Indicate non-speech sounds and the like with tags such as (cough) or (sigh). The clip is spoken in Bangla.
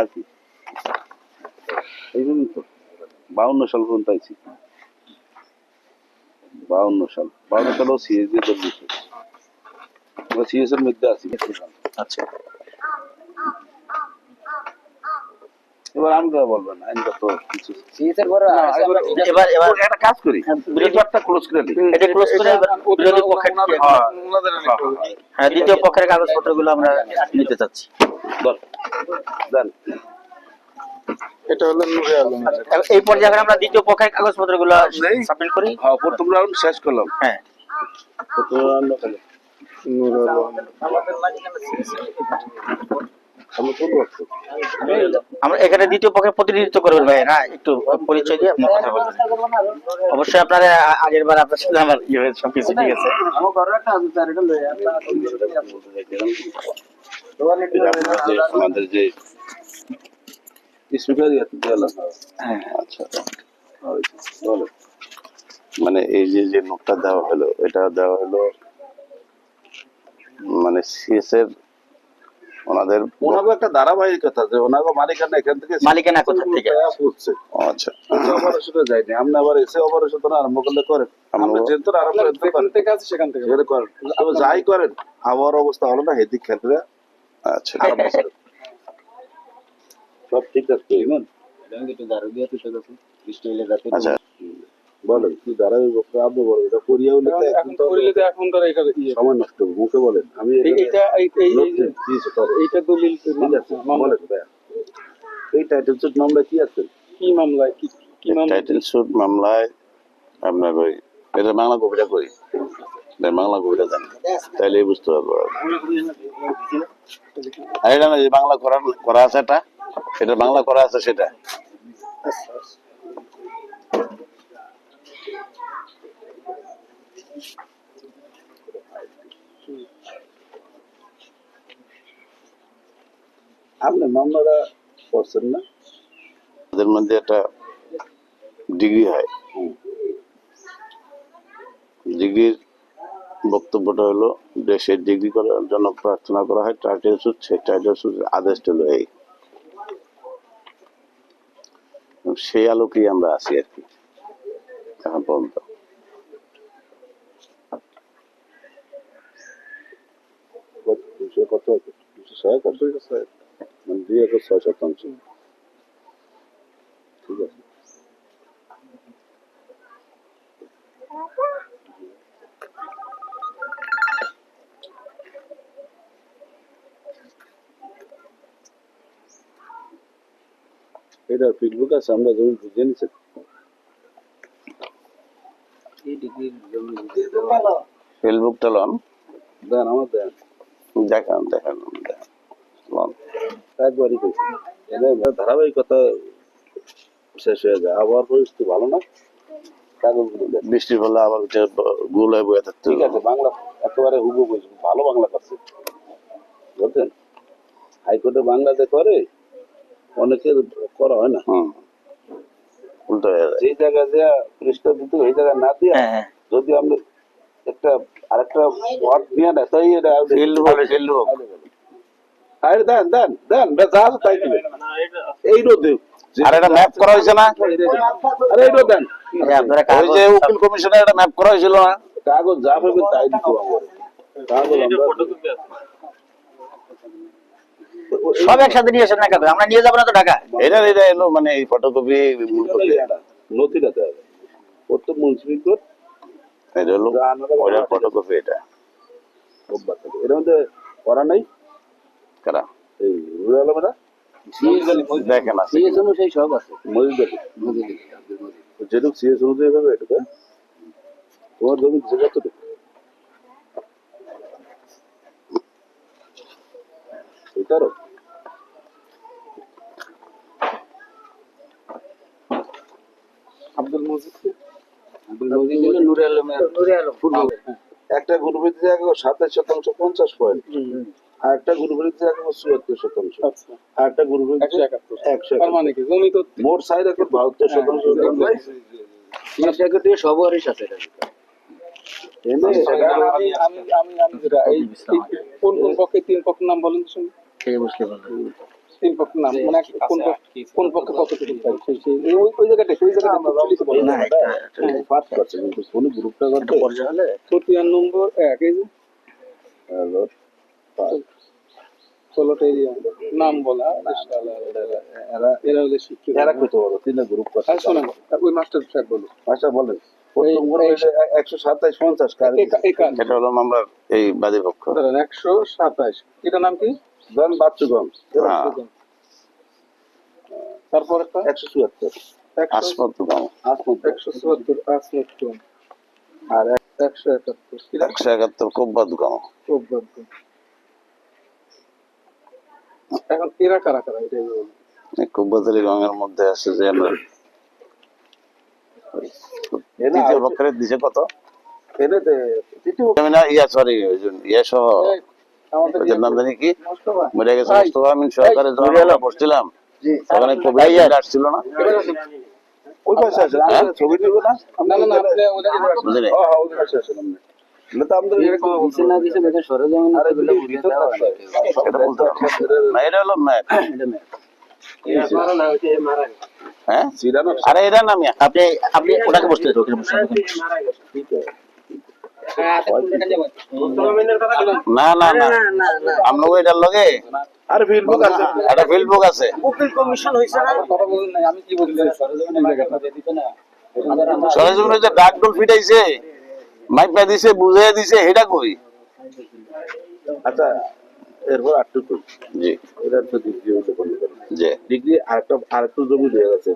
আর কি এই জন্য তো। বাউন্ন সাল পর্যন্ত আইছি। বাউন্ন সাল। বাউন্ন সালেও সিএস দিয়ে এর মধ্যে আছি। আচ্ছা। এবার আমি কথা বলবেন কত কিছু পরে আমরা এবার- এবার এবার একটা কাজ করি। বিরোধীটা ক্লোজ করে দিই। এটা ক্লোজ করে এবার বিরোধী পক্ষের হ্যাঁ দ্বিতীয় পক্ষের কাগজপত্রগুলো আমরা নিতে চাচ্ছি। বল। দেন এটা হলো নুরে আলম। এই পর্যায়ে আমরা দ্বিতীয় পক্ষের কাগজপত্রগুলো সাবমিট করি। হ্যাঁ প্রথম রাউন্ড শেষ করলাম। হ্যাঁ। প্রথম রাউন্ড নুরে আলম। আমরা এখানে দ্বিতীয় পক্ষের প্রতিনিধিত্ব করবেন ভাই না? একটু পরিচয় দিয়ে আপনার কথা বলবেন অবশ্যই আপনারা আগের বার আপনার সাথে আমার ইয়ে হয়েছে সবকিছু ঠিক আছে। আমার আমাদের যে স্পিকার হ্যাঁ আচ্ছা। মানে এই যে যে নোটটা দেওয়া হলো এটা দেওয়া হলো মানে সিএস এর ওনাদের ওনাকে একটা ধারাবাহিকতা যে ওনাকে মালিকানা এখান থেকে মালিকানা কোথা থেকে? পড়ছে। আচ্ছা। অপারেশনে যায়নি আপনি আবার এসে অপারেশন আরম্ভ করলে করেন। আমরা যেহেতু আরম্ভ করতে যেখান পারেন থেকে আছে সেখান থেকে সেটা করেন। তবে যাই করেন আবহাওয়ার অবস্থা হলো না হেদিক ক্ষেত্রে আচ্ছা (laughs) সব ঠিক আছে ইমান? আচ্ছা। বলেন কি ধারাবাহিক আপনি বলেন এটা করিয়া হলে এখন তো এখন ধর এটা ইয়ে। সময় নষ্ট মুখে বলেন। আমি এই- এইটা দলিল বলেন টাইটেল সুট মামলা কি আছে? কি মামলায়? কি টাইটেল সুট মামলায় আপনার ওই এটা বাংলা কবিতা করি। এটা বাংলা কবিতা জানি তাইলে বুঝতে পারব আর। এটা না যে বাংলা করা করা আছে এটা এটা বাংলা করা আছে সেটা। আপনি মামলাটা করছেন না? তাদের মধ্যে একটা ডিগ্রি হয়। ডিগ্রির বক্তব্যটা হলো, দেশের ডিগ্রি করার জন্য প্রার্থনা করা হয় টাইটেল সুট সেই টাইটেল সুট আদেশটা হলো এই। সেই আলোকেই আমরা আছি আর কি, এখন পর্যন্ত। দুই ঠিক আছে এটা ফেসবুক আছে আমরা জমি বুঝে নিছি। দেওয়া ফেসবুকটা লন। দেন আমার দেন। দেখান দেখান লন। একবারই ধারাবাহিকতা শেষ হয়ে যায়। আবার পরিস্থিতি ভালো না। বৃষ্টির ফলে আবার গুল হয়ে বয়ে থাকতে ঠিক আছে বাংলা একেবারে হুবু ভালো বাংলা করছে। বুঝছেন হাইকোর্টে বাংলাতে করে অনেকের করা হয় না উল্টো হয়ে যায় যেই জায়গায় যে পৃষ্ঠা দিতে ওই জায়গায় না দিয়ে হ্যাঁ হ্যাঁ যদি আমরা একটা আরেকটা ওয়ার্ড নিয়ে নেয় তাই এটা ফিল্ড হবে ফিল্ড হবে আরে দেন দেন দেন বেশ যা আছে তাই দিবেন এই রোদে আর এটা ম্যাপ করা হয়েছে না আরে এই রোদ দেন এই আপনারা ওই কাগজ যে উকিল কমিশনে একটা ম্যাপ করা হয়েছিল না কাগজ যা পাবেন তাই দিতে হবে কাগজ আমরা সব একসাথে নিয়ে আসেন না কেন আমরা নিয়ে যাব না তো ঢাকা। এটা এটা এলো মানে এই ফটোকপি মূল কপি নথিটা দেয় প্রত্যেক মুন্সিপি কোর্ট এটা হলো ওইটা ফটোকপি এটা। এর মধ্যে করা নাই? কারা? এই রুরাল আমরা দেখেন সিএস অনুযায়ী সব আছে। মজুদ দেখে নদী দিকে আব্দুল মজিদ যেটুকু সিএস অনুযায়ী হবে এটা তোমার জমি দিচ্ছে কতটুকু? এটারও আব্দুল মজিদ আব্দুল মজিদ হলো নুরে আলমের নুরে আলম। একটা গ্রুপের দিকে একবার সাতাশ শতাংশ পঞ্চাশ পয়েন্ট আর একটা গ্রুপের দিকে একবার চুয়াত্তর শতাংশ। আচ্ছা। আর একটা গ্রুপের একশো একশো মানে কি? জমি তো মোট সাইড এখন বাহাত্তর শতাংশ। সিএস সেক্রেটারি সব ওয়ারিশ আছে এটা। এনে আমি আমি আমি আমি যেটা এই এই কোন কোন পক্ষে তিন পক্ষের নাম বলেন তো কে বুঝতে পারলাম তিন পক্ষের নাম মানে কোন কোন পক্ষে কতটুকু পাই সেই সেই- এই ওই- ওই জায়গাটা ওই জায়গাটা না এটা পাস করছে কিন্তু ফোনে গ্রুপটা করতে পর্যায়ে হলে চতুয়ার নম্বর এক এই যে। হ্যালো ষোলোটা নাম বলা এরা এরা হলে শিক্ষিত এরা কইতে পারো তিনটা গ্রুপ করছে শোনেন ওই মাস্টার সাহেব বলো বলেন একশো সাতাইশ পঞ্চাশ কার এই কা- এই এটা হলো মামলার এই বাদী পক্ষ একশো সাতাশ এটার নাম কি? দেন বাচ্চুগঞ্জ। তারপর একটা একশো চুয়াত্তর। একশো আর একশো একাত্তর। একশো একাত্তর এখন এরা কারা এটাই মধ্যে আছে যে আমরা তৃতীয় পক্ষের দিছে কত? ইয়া সরি ইয়া সহ ওদের নাম জানি কি? মরে গেছে মোস্তফা আমিন সহকারে যখন আমরা বসছিলাম। জি। তখন আসছিল না? ওই পাশে আছে হ্যাঁ? ছবি তুলবো না? না না না আপনি ওদের এবার হ্যাঁ হ্যাঁ পাশে আছে হয়। হ্যাঁ এটা নামি আপনি আপনি ওটাকে বসতে দিন, ওখানে বসতে দিন। না না না। আমরা এটার লগে আরে আছে। একটা আছে কথা বলুন আমি কি এই জায়গাটা। সরজমিনে যে ডাক ডোল ফিটাইছে মাইপা দিছে বুঝাইয়া দিছে এটা কই? আচ্ছা এরপর আটটু কই জি। এটা তো ডিগ্রি পারে। জি। ডিগ্রি আরেকটা আরেকটু জমি দিয়ে গেছে।